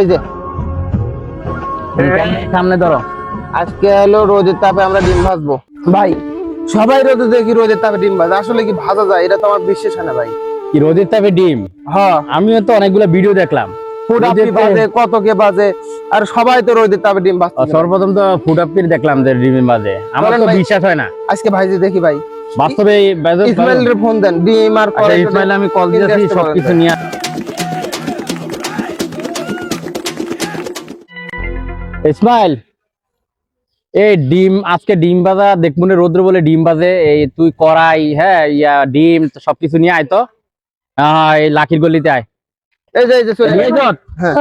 এই যে। সামনে ধরো। আজকে হলো রোদের তাপে আমরা ডিম ভাজবো। ভাই সবাই রোদে দেখি রোদের তাপে ডিম ভাজে। আসলে কি ভাজা যায়? এটা তো আমার বিশ্বাস হয় না ভাই। কি রোদের তাপে ডিম? হ্যাঁ। আমিও তো অনেকগুলো ভিডিও দেখলাম। বাজে কত কে বাজে আর সবাই তো রোদের তাপে ডিম ভাজছে সর্বপ্রথম তো ফুড আপির দেখলাম যে ডিমের মাঝে আমার তো বিশ্বাস হয় না। আজকে ভাইজি দেখি ভাই। বাস্তবে ইসমাইলের ফোন দেন ডিম আর আচ্ছা ইসমাইল আমি কল দিয়েছি সবকিছু নিয়ে ইসমাইল এই ডিম আজকে ডিম ভাজা দেখব না রোদ্র বলে ডিম ভাজে এই তুই কড়াই হ্যাঁ ইয়া ডিম সবকিছু নিয়ে আয় তো। হ্যাঁ এই লাকির গলিতে আয়। এই যে। হ্যাঁ।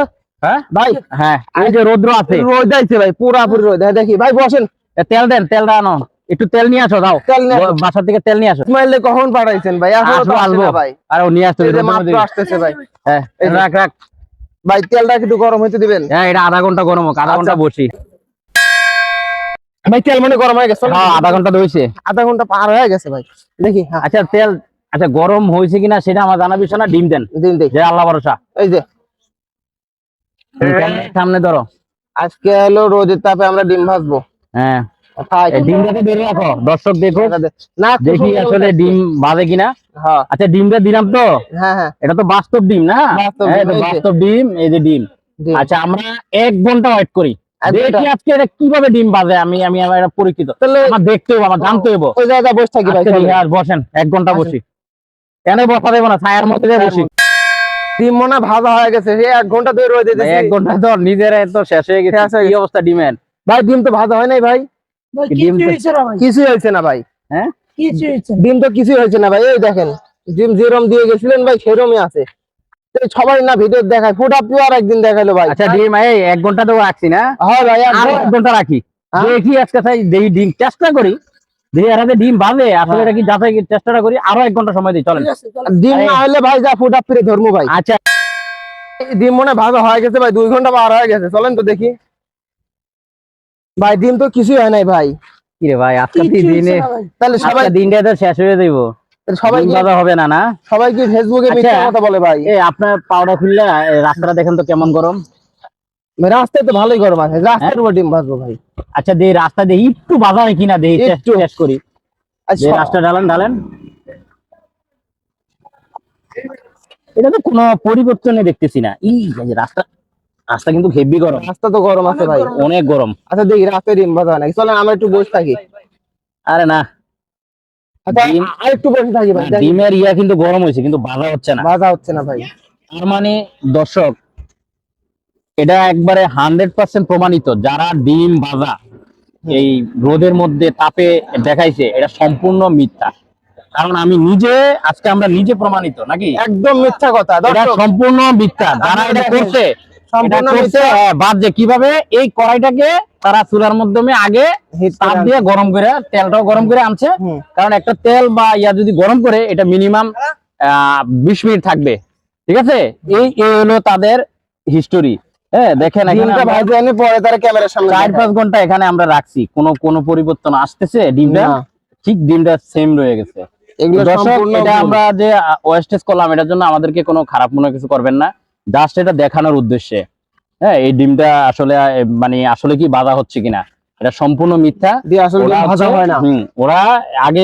হ্যাঁ? ভাই। হ্যাঁ এই যে রোদ্র আছে। রোদ আইছে ভাই পুরাপুরি রোদ। দেখি। ভাই বসেন। এ, তেল দেন তেলটা আনো। একটু তেল নিয়ে আসো দাও। তেল নিয়ে আসো। বাসা থেকে তেল নিয়ে আসো। ইসমাইলে কখন পাঠাইছেন ভাই? তো আসব। ভাই। আর ও নিয়ে আসতে। আসতেছে ভাই। হ্যাঁ রাখ রাখ। ভাই তেলটা একটু গরম হইতে দিবেন। হ্যাঁ এটা আধা ঘণ্টা গরম হোক আধা আচ্ছা। ঘণ্টা বসি। ভাই তেল মনে গরম হয়ে গেছে হ্যাঁ আধা ঘণ্টা ধরেছে। আধা ঘণ্টা পার হয়ে গেছে ভাই। দেখি হ্যাঁ। আচ্ছা তেল আচ্ছা গরম হয়েছে কিনা সেটা আমার জানা বিষয় না ডিম দেন। ডিম দেখি যে আল্লাহ ভরসা। এই যে। সামনে ধরো। আজকে হলো রোদের তাপে আমরা ডিম ভাজবো। হ্যাঁ। ডিমটাকে বের রাখো দর্শক দেখো না দেখি আসলে ডিম বাজে কিনা। হ্যাঁ। আচ্ছা ডিমটা দিলাম তো? হ্যাঁ হ্যাঁ। এটা তো বাস্তব ডিম না? বাস্তব হ্যাঁ, ডিম, এই যে। ডিম। আচ্ছা আমরা এক ঘণ্টা ওয়েট করি। এক ঘণ্টা? দেখি আজকে এটা কীভাবে ডিম বাজে আমি আমি আমার এটা তাহলে আমার দেখতে হবে আমার জানতে হবে। ওই জায়গায় বসে থাকি ভাই বসেন এক ঘণ্টা। বসি। কেন বসা দেবো না ছায়ার মধ্যে বসি। ডিম মনে ভাজা হয়ে গেছে সে এক ঘণ্টা ধরে দিয়েছি এক ঘণ্টা তো নিজের তো শেষ হয়ে গেছে কি অবস্থা ডিমের? ভাই ডিম তো ভাজা হয় নাই ভাই। ডিম তো- কিছুই হয়েছে না ভাই হ্যাঁ? ডিম তো কিছুই হয়েছে না ভাই এই দেখেন ডিম যেরম দিয়ে গেছিলেন ভাই সেরমই আছে। সবাই না ভিডিও দেখায় আর একদিন দেখাইলো ভাই। আচ্ছা ডিম এই এক ঘণ্টা তো রাখছি না। হ্যাঁ ভাই এক ঘন্টা- এক ঘণ্টা রাখি। হ্যাঁ? দেখি আজকে তাই দেখি ডিম চেষ্টা করি। দেখি এর ডিম বাজে আসলে এটা কি যাচাই চেষ্টাটা করি আরও এক ঘণ্টা সময় দিই চলেন। ডিম না হলে ভাই যা ফুড আপ ধরবো ভাই। আচ্ছা। এই ডিম মনে হয় ভাজা হয়ে গেছে ভাই দুই ঘণ্টা পার হয়ে গেছে চলেন তো দেখি। ভাই দিন তো কিছুই হয় নাই ভাই। কিরে ভাই আজকে দিনে তাহলে সবাই দিনটা তো শেষ হয়ে যাইব। সবাই বাজা হবে না না? সবাই কি ফেসবুকে আচ্ছা। মিথ্যা কথা বলে ভাই। এই আপনার পাউডা খুললে রাস্তাটা দেখেন তো কেমন গরম। রাস্তায় তো ভালোই গরম আছে। রাস্তার উপর ডিম ভাজবো ভাই। আচ্ছা দেই রাস্তা দিয়ে একটু বাজা হয় কিনা দেই একটু। শেষ করি। আচ্ছা। রাস্তা ঢালেন ঢালেন। এটা তো কোনো পরিবর্তনে দেখতেছি না। এই রাস্তা রাস্তা কিন্তু হেভি গরম। রাস্তা তো গরম আছে ভাই। অনেক গরম। আচ্ছা দেখি রাস্তায় ডিম ভাজা হয় নাকি? চলেন আমরা একটু বসে থাকি। আরে না। আচ্ছা ডিম- আর একটু বসে থাকি ভাই ডিমের ইয়া কিন্তু গরম হয়েছে কিন্তু বাজা হচ্ছে না। ভাজা হচ্ছে না ভাই। তার মানে দর্শক এটা একবারে হান্ড্রেড পার্সেন্ট প্রমাণিত যারা ডিম ভাজা এই রোদের মধ্যে তাপে দেখাইছে এটা সম্পূর্ণ মিথ্যা। কারণ আমি নিজে আজকে আমরা নিজে প্রমাণিত নাকি? একদম মিথ্যা কথা সম্পূর্ণ মিথ্যা। যারা এটা করছে হ্যাঁ, বাদ যে কীভাবে এই কড়াইটাকে তারা চুলার মাধ্যমে আগে তাপ দিয়ে গরম করে তেলটাও গরম করে আনছে। কারণ একটা তেল বা ইয়া যদি গরম করে এটা মিনিমাম বিশ মিনিট থাকবে। ঠিক আছে? এই এই হলো তাদের হিস্টোরি হ্যাঁ দেখেন এখানে ডিমটা আমরা ভাজে এনে পরে তারা ক্যামেরার সামনে চার পাঁচ ঘণ্টা এখানে আমরা রাখছি। কোনো কোনো পরিবর্তন আসতেছে? ডিমটা ঠিক ডিমটা সেম রয়ে গেছে। এগুলো এটা আমরা যে ওয়েস্টেজ করলাম এটার জন্য আমাদেরকে কোনো খারাপ মনে কিছু করবেন না। জাস্ট এটা দেখানোর উদ্দেশ্যে। হ্যাঁ এই ডিমটা আসলে মানে আসলে কি বাধা হচ্ছে কিনা? এটা সম্পূর্ণ মিথ্যা। ওরা আগে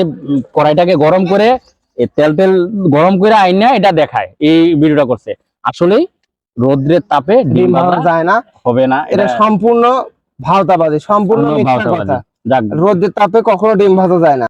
কড়াইটাকে গরম করে তেল তেল গরম করে আইনা এটা দেখায় এই ভিডিওটা করছে। আসলেই রোদ্রের তাপে ডিম ভাজা যায় না। হবে না এটা সম্পূর্ণ ভাওতাবাদী সম্পূর্ণ মিথ্যা ভাওতাবাদী। কথা। যাক। রোদের তাপে কখনো ডিম ভাজা যায় না।